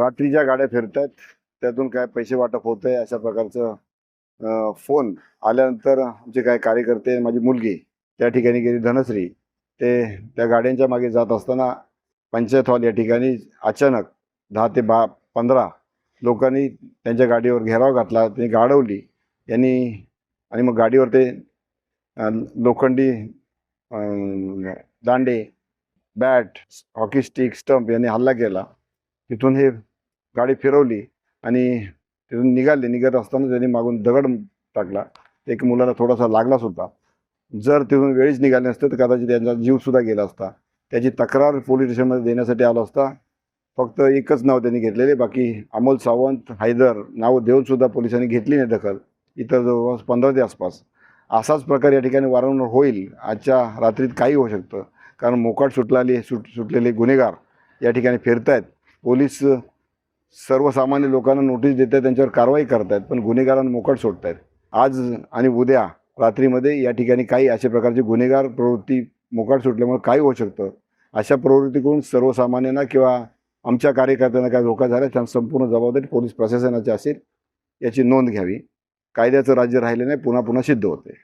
रात्रीच्या गाड्या फिरत आहेत त्यातून काय पैसे वाटप होत आहे अशा प्रकारचं फोन आल्यानंतर आमचे काय कार्यकर्ते माझी मुलगी त्या ठिकाणी गेली धनश्री. ते त्या गाड्यांच्या मागे जात असताना पंचायत हॉल या ठिकाणी अचानक दहा ते बा पंधरा लोकांनी त्यांच्या गाडीवर घेराव घातला त्यांनी गाडवली. यांनी आणि मग गाडीवर ते लोखंडी दांडे बॅट हॉकी स्टिक स्टंप यांनी हल्ला केला. तिथून हे गाडी फिरवली आणि तिथून निघाले. निघत असताना त्यांनी मागून दगड टाकला. एक मुलाला थोडासा लागलाच होता जर तिथून वेळीच निघाले नसते तर कदाचित त्यांचा जीवसुद्धा गेला असता. त्याची तक्रार पोलीस स्टेशनमध्ये देण्यासाठी आला असता. फक्त एकच नाव त्यांनी घेतलेले. बाकी अमोल सावंत हैदर नाव देऊनसुद्धा पोलिसांनी घेतली नाही दखल. इतर जवळपास पंधरा ते आसपास. असाच प्रकार या ठिकाणी वारंवार होईल. आजच्या रात्रीत काही होऊ शकतं. कारण मोकाट सुटलाले सुट सुटलेले गुन्हेगार या ठिकाणी फिरत आहेत पोलीस सर्वसामान्य लोकांना नोटीस देत आहेत त्यांच्यावर कारवाई करत आहेत पण गुन्हेगारांना मोकट सोडत आहेत आज आणि उद्या रात्रीमध्ये या ठिकाणी काही अशा प्रकारची गुन्हेगार प्रवृत्ती मोकाट सुटल्यामुळे काय होऊ शकतं? अशा प्रवृत्तीकडून सर्वसामान्यांना किंवा आमच्या कार्यकर्त्यांना काय धोका झाला त्या संपूर्ण जबाबदारी पोलीस प्रशासनाची असेल याची नोंद घ्यावी. कायद्याचं राज्य राहिले नाही पुन्हा पुन्हा सिद्ध होते